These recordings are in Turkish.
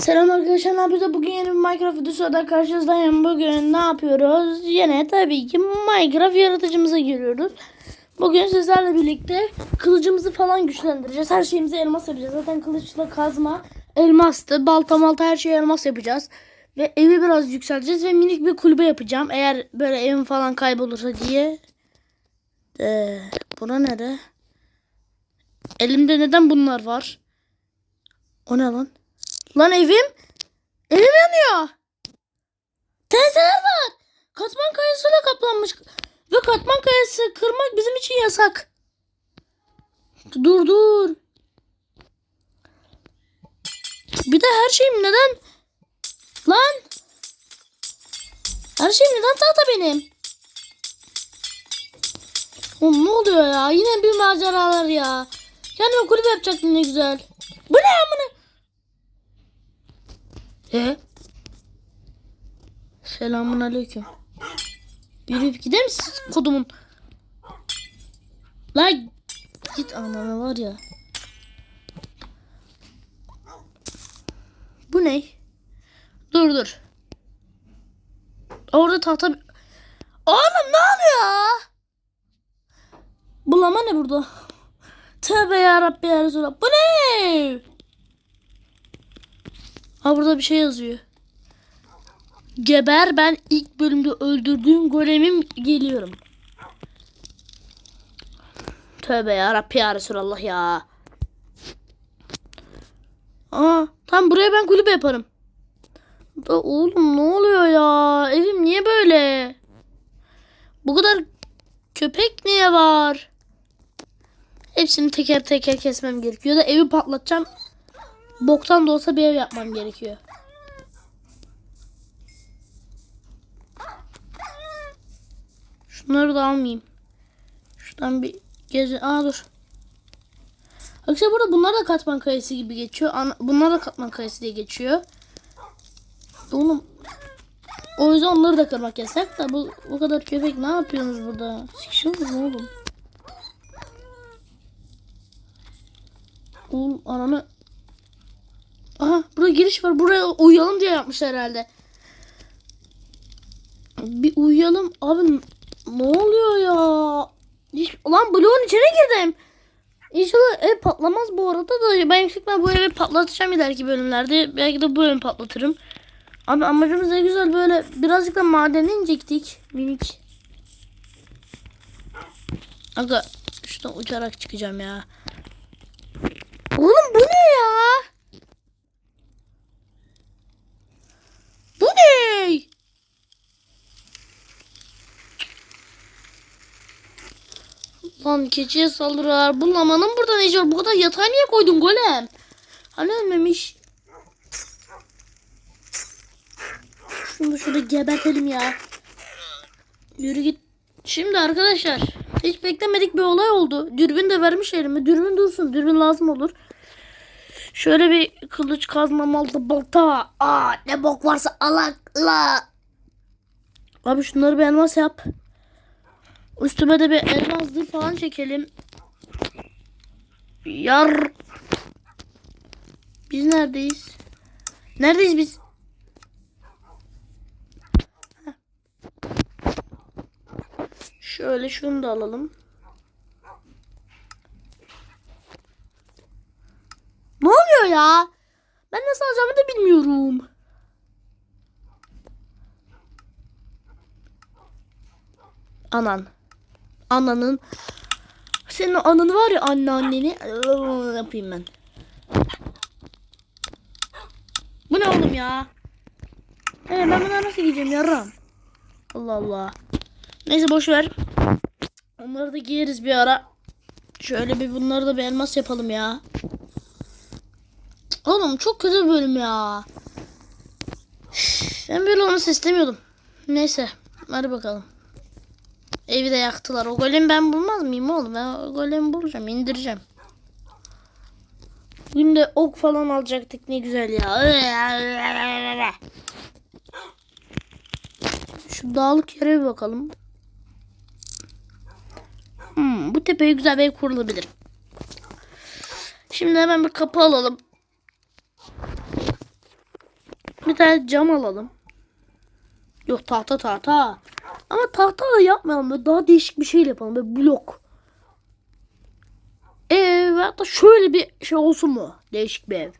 Selam arkadaşlar ne yapıyoruz? Bugün yeni bir Minecraft videosu da karşınızdayım. Bugün ne yapıyoruz? Yine tabii ki Minecraft yaratıcımıza giriyoruz. Bugün sizlerle birlikte kılıcımızı falan güçlendireceğiz. Her şeyimizi elmas yapacağız. Zaten kılıçla kazma elmastı. Balta malta her şeyi elmas yapacağız. Ve evi biraz yükselteceğiz ve minik bir kulübe yapacağım. Eğer böyle evim falan kaybolursa diye. Ee, buna nere? Elimde neden bunlar var? O ne lan? Lan evim. Evim yanıyor. Teyzeler var. Katman kayasıyla kaplanmış. Ve katman kayası kırmak bizim için yasak. Dur dur. Bir de her şeyim neden? Lan. Her şeyim neden tahta benim? Oğlum ne oluyor ya? Yine bir maceralar ya. Kendime kulübe yapacaktım ne güzel. Bu ne bunu? E? Selamun aleyküm. Yürüyüp gider misin kodumun? Lan git anana var ya. Bu ne? Dur dur. Orada tahta... Oğlum ne oluyor? Bulama ne burada? Tövbe yarabbi ya. Bu ne? Ha burada bir şey yazıyor. Geber ben ilk bölümde öldürdüğüm golemim geliyorum. Tövbe ya Rabbi ya Resulallah ya. Aa, tam buraya ben kulübe yaparım. Da oğlum ne oluyor ya? Evim niye böyle? Bu kadar köpek niye var? Hepsini teker teker kesmem gerekiyor da evi patlatacağım. Boktan da olsa bir ev yapmam gerekiyor. Şunları da almayayım. Şuradan bir gezi... Aa dur. Arkadaşlar burada bunlar da katman kayası gibi geçiyor. Bunlar da katman kayası diye geçiyor. Oğlum. O yüzden onları da kırmak yasak da bu, bu kadar köpek ne yapıyorsunuz burada? Sikişiyor musunuz oğlum? Oğlum ananı Aha burada giriş var. Buraya uyuyalım diye yapmışlar herhalde. Bir uyuyalım. Abi ne oluyor ya? Hiç... Lan bloğun içine girdim. İnşallah ev patlamaz bu arada da ben yüksekten bu evi patlatacağım ileriki bölümlerde. Belki de bu bölüm patlatırım. Abi amacımız ne güzel böyle birazcık da madene inecektik. Minik. Aga şuradan uçarak çıkacağım ya. Oğlum bu ne ya? Bu ne? Lan keçiye saldırır. Bu lamanın burada ne var? Bu kadar yatağı niye koydun golem? Hani ölmemiş? Şunu da şurada gebertelim ya. Yürü git. Şimdi arkadaşlar hiç beklemedik bir olay oldu. Dürbün de vermiş elime. Dürbün dursun. Dürbün lazım olur. Şöyle bir kılıç kazma malta balta. Aa ne bok varsa alakla. Abi şunları bir elmas yap. Üstüme de bir elmas zırh falan çekelim. Yar. Biz neredeyiz? Neredeyiz biz? Şöyle şunu da alalım. Ne oluyor ya? Ben nasıl alacağımı da bilmiyorum. Anan. Ananın. Senin ananı var ya anneanneni. Yapayım ben. Bu ne oğlum ya? Ee, ben buna nasıl giyeceğim yaram? Allah Allah. Neyse boş ver. Onları da giyeriz bir ara. Şöyle bir bunları da bir elmas yapalım ya. Oğlum çok kötü bölüm ya. Ben böyle olmasını istemiyordum. Neyse hadi bakalım. Evi de yaktılar. O golemi ben bulmaz mıyım oğlum? Ben o golemi bulacağım, indireceğim. Bugün de ok falan alacaktık ne güzel ya. Şu dağlık yere bir bakalım. Hmm, bu tepeye güzel bir kurulabilir. Şimdi hemen bir kapı alalım. Tane cam alalım. Yok tahta tahta. Ama tahta da yapmayalım. Böyle daha değişik bir şey yapalım. Böyle blok. Ev hatta şöyle bir şey olsun mu? Değişik bir ev.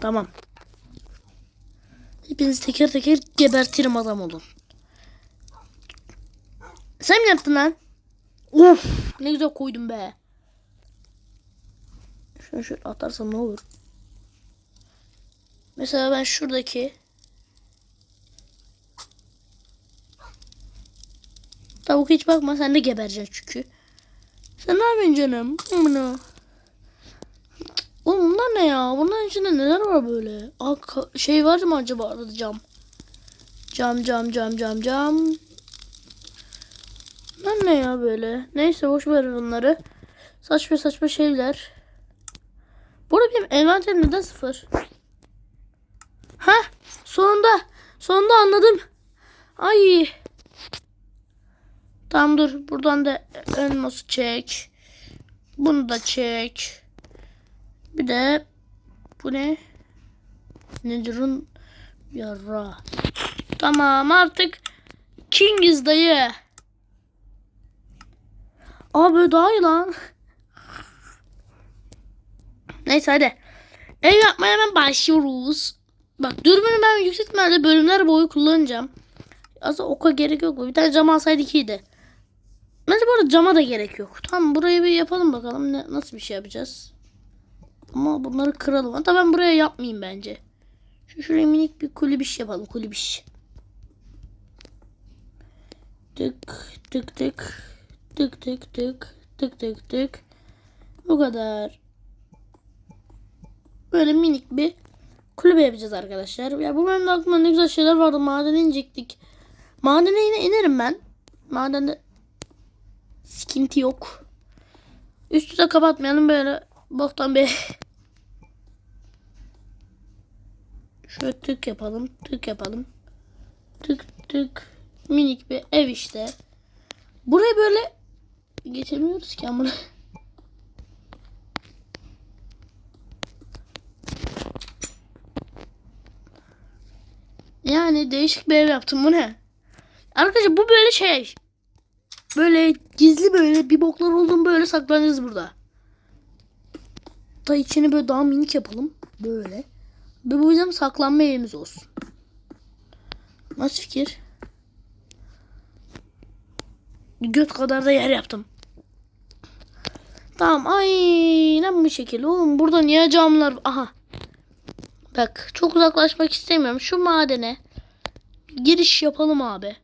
Tamam. Hepinizi teker teker gebertirim adam olun. Sen mi yaptın lan? Of ne güzel koydum be. Şunu şöyle atarsam ne olur? Mesela ben şuradaki Tavuk hiç bakma sen de gebereceksin çünkü. Sen ne yapıyorsun canım? Bunu. Oğlum bunlar ne ya? Bunların içinde neler var böyle? Aa, ka- şey var mı acaba orada cam? Cam cam cam cam cam. Bunlar ne ya böyle? Neyse boş ver bunları. Saçma saçma şeyler. Bu arada benim envanterim neden sıfır? Ha sonunda sonunda anladım. Ay. Tamam dur buradan da elması çek. Bunu da çek. Bir de bu ne? Nedir'in yara. Tamam artık Kingiz dayı. Aa böyle lan. Neyse hadi. Ev yapmaya hemen başlıyoruz. Bak dürbünü ben yüksek ihtimalle bölümler boyu kullanacağım. Aslında oka gerek yok mu? Bir tane cam alsaydık iyiydi. Bence bu arada cama da gerek yok. Tamam burayı bir yapalım bakalım ne, nasıl bir şey yapacağız. Ama bunları kıralım. Hatta ben buraya yapmayayım bence. Şu şuraya minik bir kulübiş yapalım. Kulübiş. Tık tık tık. Tık tık tık. Tık tık tık. Bu kadar. Böyle minik bir kulübe yapacağız arkadaşlar. Ya bu benim aklımda ne güzel şeyler vardı. Madene inecektik. Madene yine inerim ben. Madende sıkıntı yok. Üstü de kapatmayalım böyle boktan bir. Şöyle tık yapalım. Tık yapalım. Tık tık. Minik bir ev işte. Buraya böyle geçemiyoruz ki ama. Yani değişik bir ev yaptım. Bu ne? Arkadaşlar bu böyle şey. Böyle gizli böyle bir boklar olduğum böyle saklanacağız burada. Da içini böyle daha minik yapalım. Böyle. Ve bu bizim saklanma yerimiz olsun. Nasıl fikir? Göt kadar da yer yaptım. Tamam aynen bu şekilde. Oğlum burada niye camlar? Aha. Bak çok uzaklaşmak istemiyorum. Şu madene giriş yapalım abi.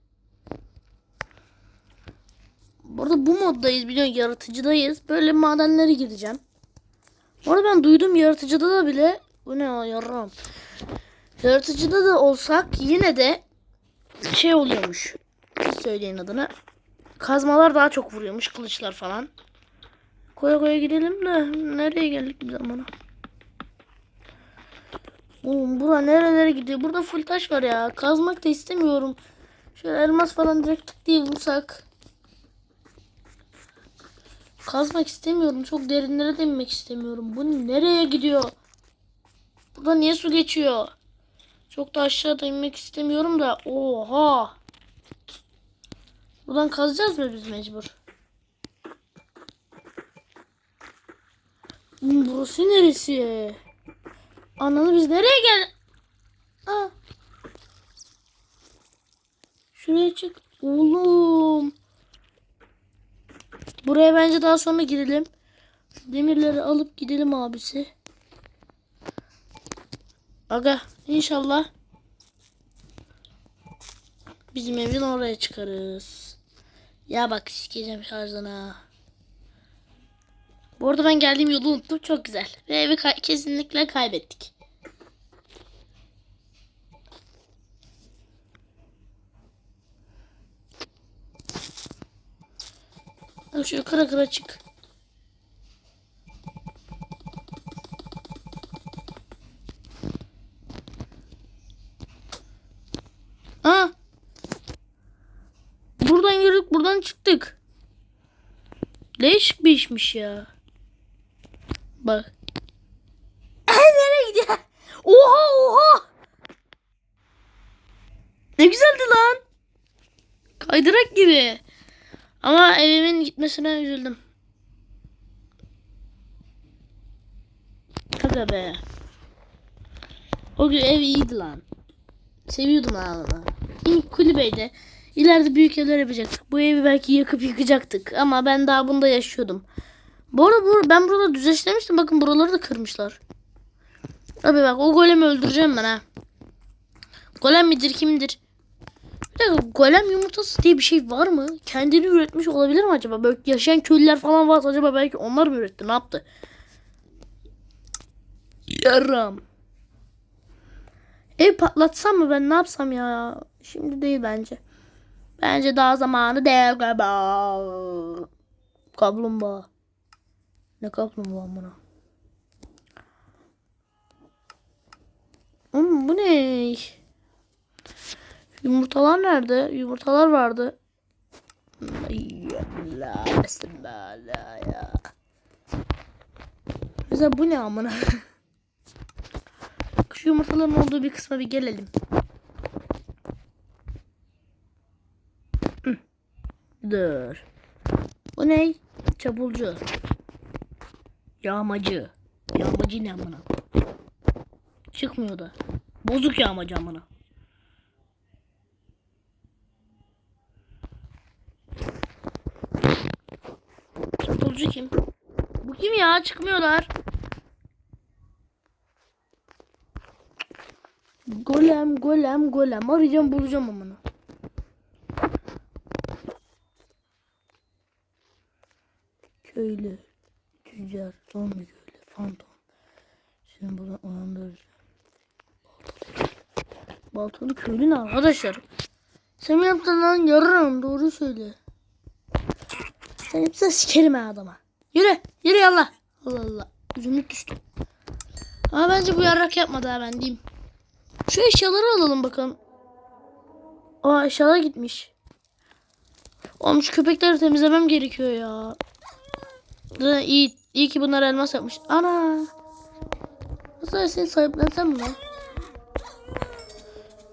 Burada bu moddayız biliyorsun yaratıcıdayız. Böyle madenlere gideceğim. Bu arada ben duydum yaratıcıda da bile bu ne ya yarram. Yaratıcıda da olsak yine de şey oluyormuş. Söyleyin adını. Kazmalar daha çok vuruyormuş kılıçlar falan. Koya koya gidelim de nereye geldik biz amına. Oğlum bura nerelere gidiyor? Burada full taş var ya. Kazmak da istemiyorum. Şöyle elmas falan direkt tık diye vursak. Kazmak istemiyorum. Çok derinlere de inmek istemiyorum. Bu nereye gidiyor? Burada niye su geçiyor? Çok da aşağıda inmek istemiyorum da. Oha. Buradan kazacağız mı biz mecbur? Burası neresi? Ananı biz nereye gel? Aa. Şuraya çık. Oğlum. Buraya bence daha sonra gidelim. Demirleri alıp gidelim abisi. Aga inşallah bizim evin oraya çıkarız. Ya bak sikeceğim şarjına. Bu arada ben geldiğim yolu unuttum. Çok güzel. Ve evi kay- kesinlikle kaybettik. Şöyle kıra kıra çık. Aa. Buradan girdik, buradan çıktık. Değişik bir işmiş ya. Bak. Nereye gidiyor? Oha oha. Ne güzeldi lan. Kaydırak gibi. Ama evimin gitmesine üzüldüm. Aga be. O gün ev iyiydi lan. Seviyordum onu. İlk kulübeydi. İleride büyük evler yapacaktık. Bu evi belki yakıp yıkacaktık. Ama ben daha bunda yaşıyordum. Bu arada bu, ben burada düzleştirmiştim. Bakın buraları da kırmışlar. Abi bak o golemi öldüreceğim ben ha. Golem midir kimdir? Bir dakika golem yumurtası diye bir şey var mı? Kendini üretmiş olabilir mi acaba? Böyle yaşayan köylüler falan varsa acaba belki onlar mı üretti? Ne yaptı? Yaram. Ev patlatsam mı ben ne yapsam ya? Şimdi değil bence. Bence daha zamanı değil galiba. Kaplumbağa. Ne kaplumbağa buna? Oğlum bu ne? Yumurtalar nerede? Yumurtalar vardı. Allah bismillah ya. Mesela bu ne amına? Şu yumurtaların olduğu bir kısma bir gelelim. Dur. Bu ne? Çapulcu. Yağmacı. Yağmacı ne amına? Çıkmıyor da. Bozuk yağmacı amına. Çapulcu kim? Bu kim ya? Çıkmıyorlar. Golem, golem, golem. Arayacağım, bulacağım amına. Köylü, tüccar, zombi köylü, fantom. Şimdi buradan uyandıracağım. Baltalı köylü ne arkadaşlar? Sen yaptın lan yararım doğru söyle. Sen yapsan sikerim ha adama. Yürü yürü yallah. Allah Allah. Zümrüt düştü. Ama bence bu yarrak yapmadı ha ben diyeyim. Şu eşyaları alalım bakalım. Aa eşyalar gitmiş. Oğlum şu köpekleri temizlemem gerekiyor ya. Zaten iyi, iyi ki bunlar elmas yapmış. Ana. Nasıl seni sahiplensem mi lan?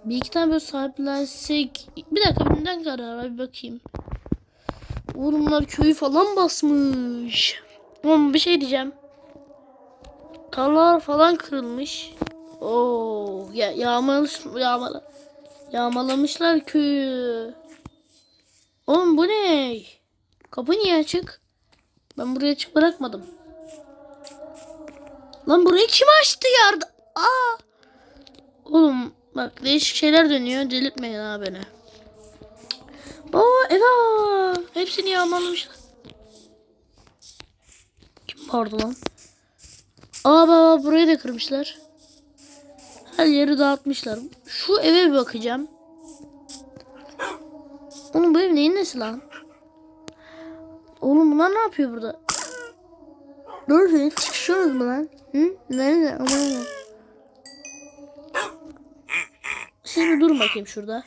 Bir iki tane böyle sahiplensek. Bir dakika neden karar var bir bakayım. Oğlum bunlar köyü falan basmış. Oğlum bir şey diyeceğim. Tarlalar falan kırılmış. Oo ya yağmalamış yağmala yağmalamışlar köyü. Oğlum bu ne? Kapı niye açık? Ben buraya açık bırakmadım. Lan burayı kim açtı yardı? Aa! Oğlum bak değişik şeyler dönüyor. Delirtmeyin ha beni. Oo Eva! Hepsini yağmalamışlar. Kim vardı lan? Aa baba burayı da kırmışlar. Her yeri dağıtmışlar. Şu eve bir bakacağım. Oğlum bu ev neyin nesi lan? Oğlum bunlar ne yapıyor burada? Doğru söyleyeyim. Çıkışıyorsunuz mu lan? Hı? Nerede? Aman aman. Siz bir durun bakayım şurada.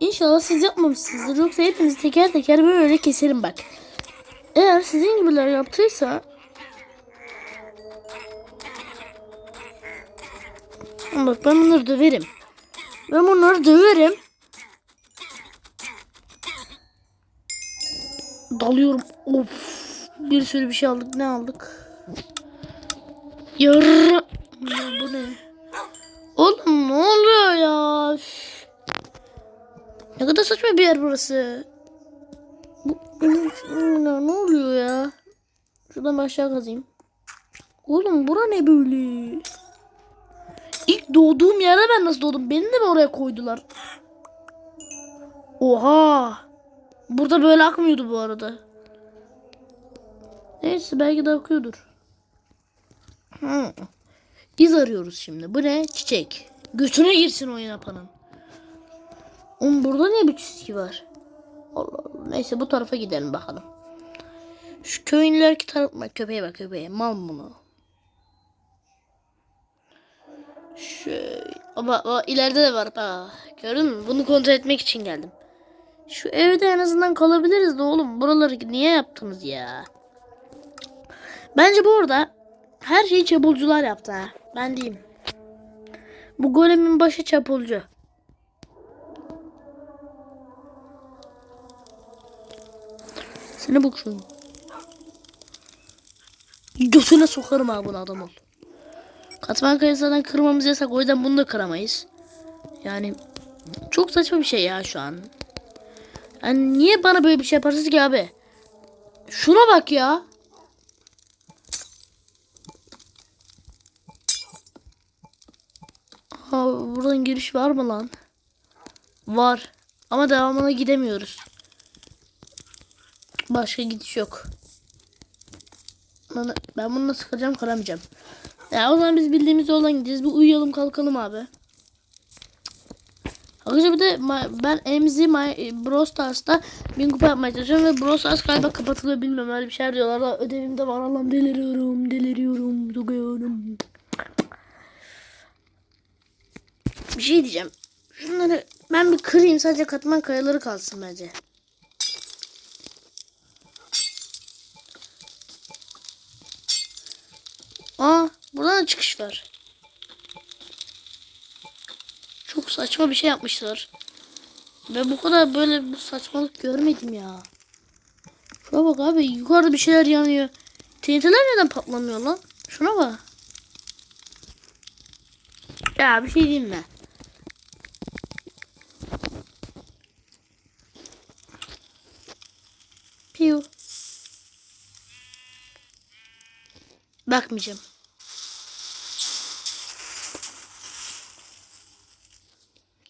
İnşallah siz yapmamışsınızdır. Yoksa hepinizi teker teker böyle keserim bak. Eğer sizin gibiler yaptıysa Bak ben bunları döverim. Ben bunları döverim. Dalıyorum. Of. Bir sürü bir şey aldık. Ne aldık? Yarı. Ya bu ne? Oğlum ne oluyor ya? Ne kadar saçma bir yer burası. Bu ne, oluyor ya? Şuradan aşağı kazayım. Oğlum bura ne böyle? İlk doğduğum yerde ben nasıl doğdum? Beni de mi oraya koydular? Oha! Burada böyle akmıyordu bu arada. Neyse belki de akıyordur. Hı. İz arıyoruz şimdi. Bu ne? Çiçek. Götüne girsin oyun yapanın. Oğlum burada niye bir çizgi var? Allah Allah. Neyse bu tarafa gidelim bakalım. Şu köyün ileriki tarafına köpeğe bak köpeğe. Mal bunu. Şöyle. Ama, ama ileride de var. Aa, gördün mü? Bunu kontrol etmek için geldim. Şu evde en azından kalabiliriz de oğlum. Buraları niye yaptınız ya? Bence bu arada her şeyi çapulcular yaptı ha. Ben diyeyim. Bu golemin başı çapulcu. Seni bak şunu. Götüne sokarım abi bunu adam ol. Katman kayasından kırmamız yasak o yüzden bunu da kıramayız. Yani çok saçma bir şey ya şu an. Yani niye bana böyle bir şey yaparsınız ki abi? Şuna bak ya. Aa, buradan giriş var mı lan? Var. Ama devamına gidemiyoruz. Başka gidiş yok. Ben bunu nasıl kıracağım kıramayacağım. Ya o zaman biz bildiğimiz yoldan gideceğiz. Bir uyuyalım kalkalım abi. Arkadaşlar bir de ben Emzi My Brawl Stars'ta bin kupa yapmaya çalışıyorum ve Brawl Stars galiba kapatılıyor bilmiyorum öyle bir şeyler diyorlar da ödevim de var Allah'ım deliriyorum deliriyorum duruyorum. Bir şey diyeceğim. Şunları ben bir kırayım sadece katman kayaları kalsın bence. Aa buradan da çıkış var. Çok saçma bir şey yapmışlar. Ve bu kadar böyle bu saçmalık görmedim ya. Şuna bak abi yukarıda bir şeyler yanıyor. TNT'ler neden patlamıyor lan? Şuna bak. Ya bir şey diyeyim mi? Piu. Bakmayacağım.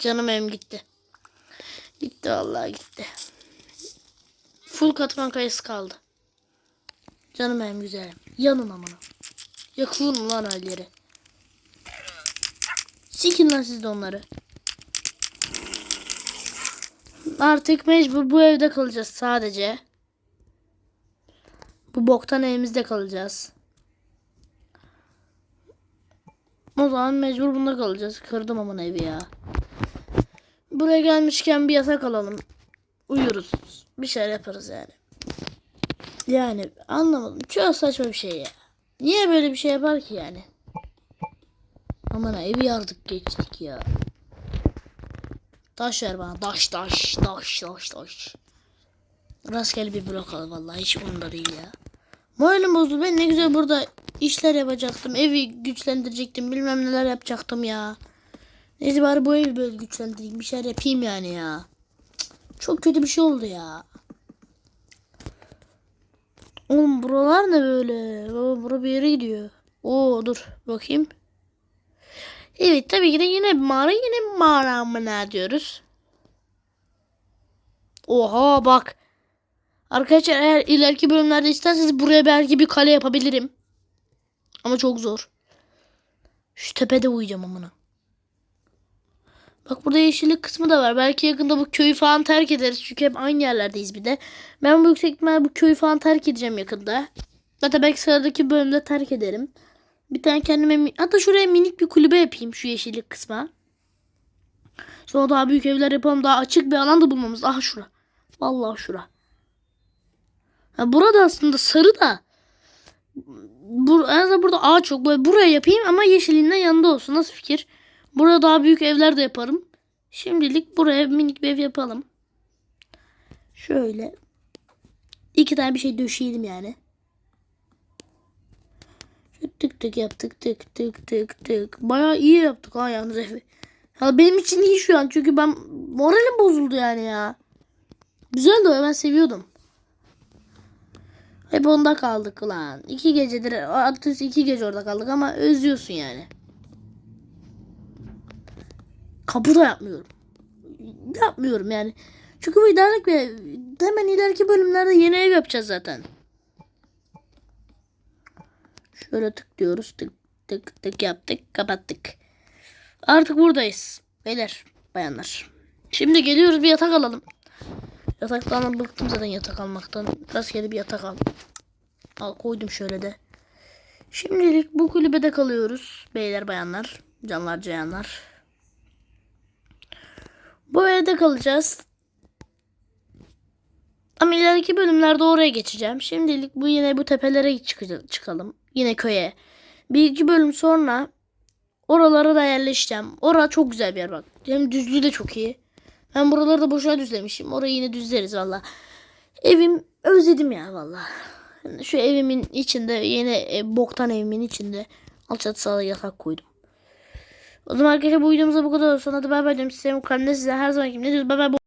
Canım evim gitti. Gitti vallahi gitti. Full katman kayısı kaldı. Canım evim güzelim. Yanın amına. Yakıyorum lan her yeri. Sikin lan siz de onları. Artık mecbur bu evde kalacağız sadece. Bu boktan evimizde kalacağız. O zaman mecbur bunda kalacağız. Kırdım aman evi ya. Buraya gelmişken bir yatak alalım. Uyuruz. Bir şeyler yaparız yani. Yani anlamadım. Çok saçma bir şey ya. Niye böyle bir şey yapar ki yani? Aman ha, evi yardık geçtik ya. Taş ver bana. Taş taş taş taş taş. Rastgele bir blok al vallahi hiç umurumda değil ya. Moralim bozuldu. Ben ne güzel burada işler yapacaktım. Evi güçlendirecektim. Bilmem neler yapacaktım ya. Neyse bari bu evi böyle güçlendireyim. Bir şeyler yapayım yani ya. Çok kötü bir şey oldu ya. Oğlum buralar ne böyle? Baba bura bir yere gidiyor. Oo dur bakayım. Evet tabii ki de yine mağara yine mağara mı ne diyoruz? Oha bak. Arkadaşlar eğer ileriki bölümlerde isterseniz buraya belki bir kale yapabilirim. Ama çok zor. Şu tepede uyuyacağım amına. Bak burada yeşillik kısmı da var. Belki yakında bu köyü falan terk ederiz. Çünkü hep aynı yerlerdeyiz bir de. Ben bu yüksek ihtimalle bu köyü falan terk edeceğim yakında. Hatta belki sıradaki bölümde terk ederim. Bir tane kendime hatta şuraya minik bir kulübe yapayım şu yeşillik kısma. Sonra daha büyük evler yapalım. Daha açık bir alan da bulmamız. Aha şura. Vallahi şura. Ha, burada aslında sarı da. Bur en azından burada ağaç yok. Böyle buraya yapayım ama yeşilinden yanında olsun. Nasıl fikir? Burada daha büyük evler de yaparım. Şimdilik buraya minik bir ev yapalım. Şöyle. iki tane bir şey döşeyelim yani. Şu tık tık yaptık tık tık tık tık. Bayağı iyi yaptık ha yalnız evi. Ya benim için iyi şu an çünkü ben moralim bozuldu yani ya. Güzel de o, ben seviyordum. Hep onda kaldık lan. İki gecedir, hatta iki gece orada kaldık ama özlüyorsun yani. Kapı da yapmıyorum. Yapmıyorum yani. Çünkü bu idarelijk ve hemen ileriki bölümlerde yeni ev yapacağız zaten. Şöyle tık diyoruz. Tık tık tık yaptık. Kapattık. Artık buradayız. Beyler, bayanlar. Şimdi geliyoruz bir yatak alalım. Yataktan bıktım zaten yatak almaktan. Rastgele bir yatak al. Al koydum şöyle de. Şimdilik bu kulübede kalıyoruz. Beyler bayanlar. Canlar cayanlar. Bu evde kalacağız. Ama ileriki bölümlerde oraya geçeceğim. Şimdilik bu yine bu tepelere çıkalım. Yine köye. Bir iki bölüm sonra oralara da yerleşeceğim. Ora çok güzel bir yer bak. Hem düzlüğü de çok iyi. Ben buraları da boşuna düzlemişim. Orayı yine düzleriz valla. Evim özledim ya valla. Şu evimin içinde yine e, boktan evimin içinde alçatısı yatak koydum. O zaman arkadaşlar bu videomuzda bu kadar olsun. Hadi bay bay diyorum. Size bu kanalda size her zaman kim ne diyoruz? Bay bay.